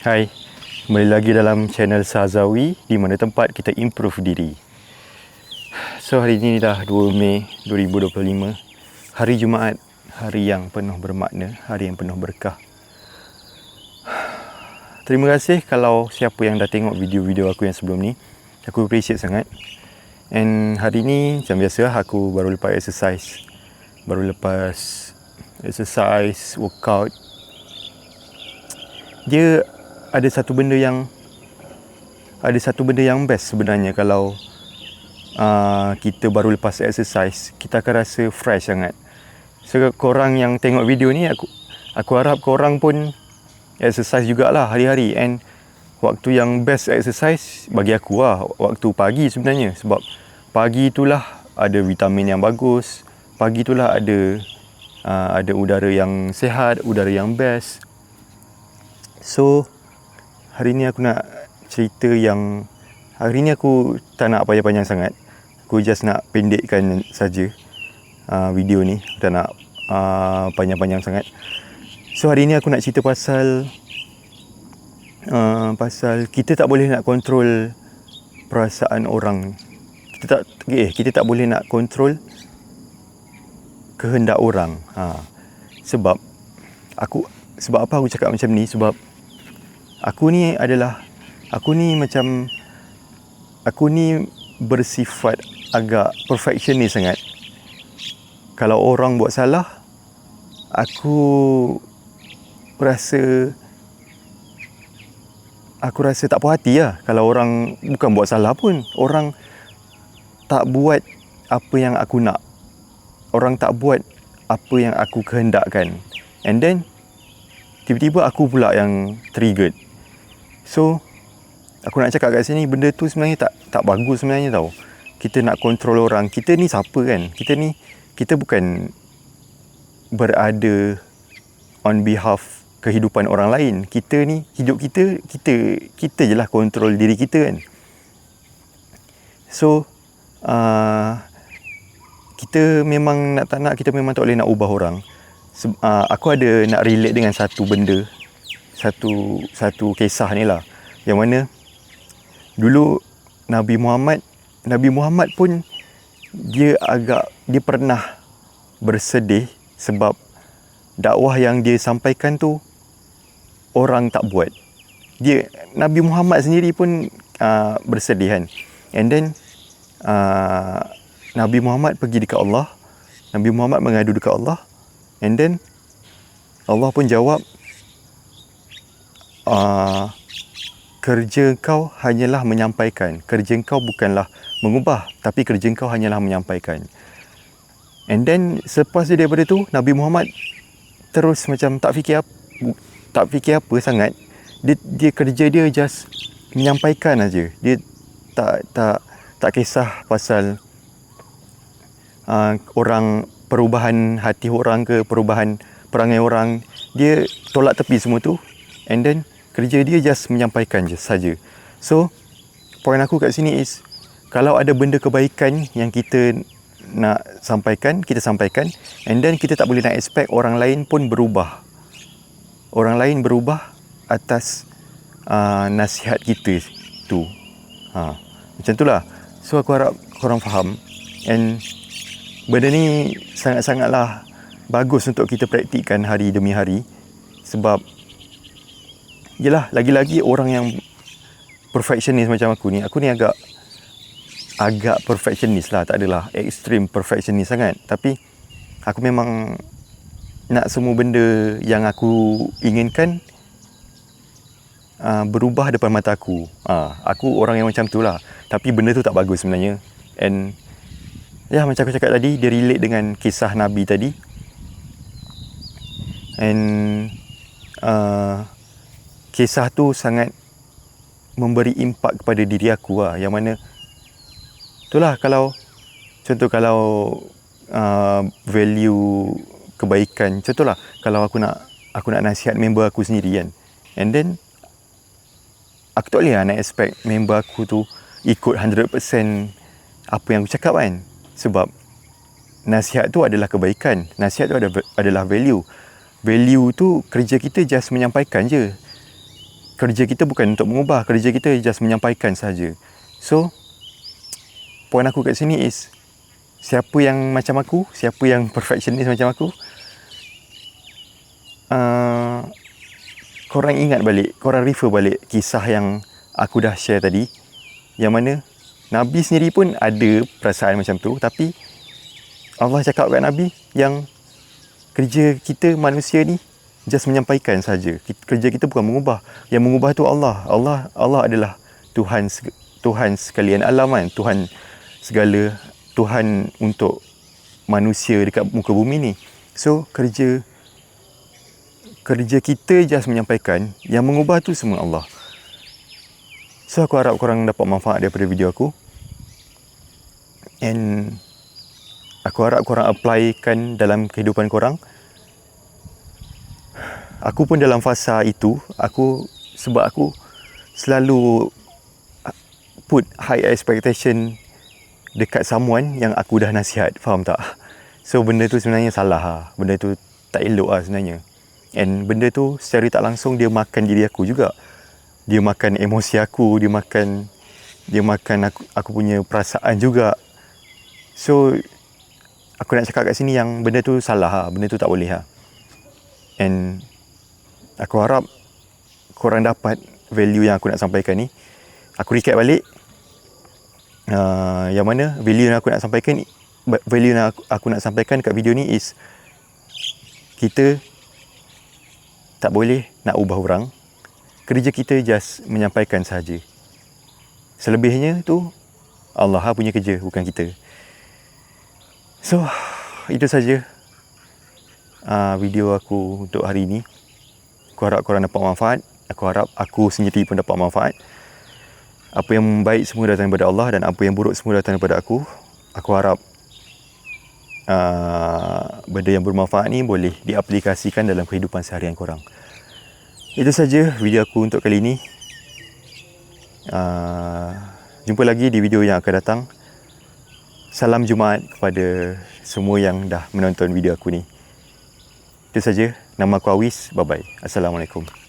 Hai, kembali lagi dalam channel Sazawi di mana tempat kita improve diri. So hari ini dah 2 Mei 2025, hari Jumaat, hari yang penuh bermakna, hari yang penuh berkah. Terima kasih kalau siapa yang dah tengok video-video aku yang sebelum ni. Aku appreciate sangat. And hari ni macam biasa aku baru lepas exercise. Baru lepas exercise, workout. Dia ada satu benda yang ada satu benda yang best sebenarnya kalau uh, kita baru lepas exercise kita akan rasa fresh sangat. So korang yang tengok video ni aku aku harap korang pun exercise jugalah hari-hari. And waktu yang best exercise bagi aku lah waktu pagi sebenarnya. Sebab pagi itulah ada vitamin yang bagus pagi itulah ada uh, ada udara yang sehat udara yang best. So hari ni aku nak cerita yang hari ni aku tak nak panjang-panjang sangat. Aku just nak pendekkan saja uh, video ni. Tak nak uh, panjang-panjang sangat. So hari ni aku nak cerita pasal uh, pasal kita tak boleh nak kontrol perasaan orang. Kita tak eh kita tak boleh nak kontrol kehendak orang. Ha. Sebab aku sebab apa aku cakap macam ni? Sebab aku ni adalah aku ni macam aku ni bersifat agak perfectionist sangat. Kalau orang buat salah, aku rasa aku rasa tak puas hati lah. Kalau orang bukan buat salah pun, orang tak buat apa yang aku nak. Orang tak buat apa yang aku kehendakkan. And then tiba-tiba aku pula yang triggered. So aku nak cakap kat sini benda tu sebenarnya tak tak bagus sebenarnya tau. Kita nak kontrol orang. Kita ni siapa kan? Kita ni kita bukan berada on behalf kehidupan orang lain. Kita ni hidup kita kita kita je lah kontrol diri kita kan. So uh, kita memang nak tak nak kita memang tak boleh nak ubah orang. Uh, aku ada nak relate dengan satu benda satu satu kisah ni lah yang mana dulu Nabi Muhammad Nabi Muhammad pun dia agak dia pernah bersedih sebab dakwah yang dia sampaikan tu orang tak buat. Dia Nabi Muhammad sendiri pun uh, bersedih kan. And then uh, Nabi Muhammad pergi dekat Allah. Nabi Muhammad mengadu dekat Allah. And then Allah pun jawab uh, kerja kau hanyalah menyampaikan. Kerja kau bukanlah mengubah, tapi kerja kau hanyalah menyampaikan. And then selepas dia daripada tu, Nabi Muhammad terus macam tak fikir apa, tak fikir apa sangat. Dia, dia kerja dia just menyampaikan aja. Dia tak tak tak kisah pasal uh, orang perubahan hati orang ke perubahan perangai orang. Dia tolak tepi semua tu. And then kerja dia just menyampaikan je saja. So, poin aku kat sini is kalau ada benda kebaikan yang kita nak sampaikan, kita sampaikan and then kita tak boleh nak expect orang lain pun berubah. Orang lain berubah atas uh, nasihat kita tu. Ha, macam itulah. So aku harap korang faham and benda ni sangat-sangatlah bagus untuk kita praktikkan hari demi hari sebab Yelah, lagi-lagi orang yang perfectionist macam aku ni, aku ni agak agak perfectionist lah, tak adalah extreme perfectionist sangat. Tapi aku memang nak semua benda yang aku inginkan uh, berubah depan mata aku. Uh, aku orang yang macam tu lah. Tapi benda tu tak bagus sebenarnya. And ya macam aku cakap tadi, dia relate dengan kisah Nabi tadi. And uh, kisah tu sangat memberi impak kepada diri aku lah. Yang mana itulah kalau contoh kalau uh, value kebaikan. Contohlah kalau aku nak aku nak nasihat member aku sendiri kan. And then aku tak boleh lah nak expect member aku tu ikut 100% apa yang aku cakap kan. Sebab nasihat tu adalah kebaikan. Nasihat tu adalah value. Value tu kerja kita just menyampaikan je kerja kita bukan untuk mengubah kerja kita just menyampaikan saja. So point aku kat sini is siapa yang macam aku siapa yang perfectionist macam aku uh, korang ingat balik korang refer balik kisah yang aku dah share tadi yang mana Nabi sendiri pun ada perasaan macam tu tapi Allah cakap kat Nabi yang kerja kita manusia ni just menyampaikan saja. Kerja kita bukan mengubah. Yang mengubah tu Allah. Allah Allah adalah Tuhan Tuhan sekalian alam kan. Tuhan segala Tuhan untuk manusia dekat muka bumi ni. So kerja kerja kita just menyampaikan yang mengubah tu semua Allah. So aku harap korang dapat manfaat daripada video aku. And aku harap korang applykan dalam kehidupan korang aku pun dalam fasa itu aku sebab aku selalu put high expectation dekat someone yang aku dah nasihat. Faham tak? So benda tu sebenarnya salah lah. benda tu tak elok lah sebenarnya. And benda tu secara tak langsung dia makan diri aku juga. Dia makan emosi aku dia makan dia makan aku, aku punya perasaan juga. So aku nak cakap kat sini yang benda tu salah lah. benda tu tak boleh lah and aku harap korang dapat value yang aku nak sampaikan ni. Aku recap balik. Uh, yang mana value yang aku nak sampaikan value yang aku, aku nak sampaikan kat video ni is kita tak boleh nak ubah orang. Kerja kita just menyampaikan saja selebihnya tu Allah punya kerja bukan kita. So itu saja uh, video aku untuk hari ini Aku harap korang dapat manfaat. Aku harap aku sendiri pun dapat manfaat. Apa yang baik semua datang daripada Allah dan apa yang buruk semua datang daripada aku. Aku harap uh, benda yang bermanfaat ni boleh diaplikasikan dalam kehidupan seharian korang. Itu saja video aku untuk kali ini. Uh, jumpa lagi di video yang akan datang. Salam Jumaat kepada semua yang dah menonton video aku ni. Itu saja. Nama aku Awis. Bye-bye. Assalamualaikum.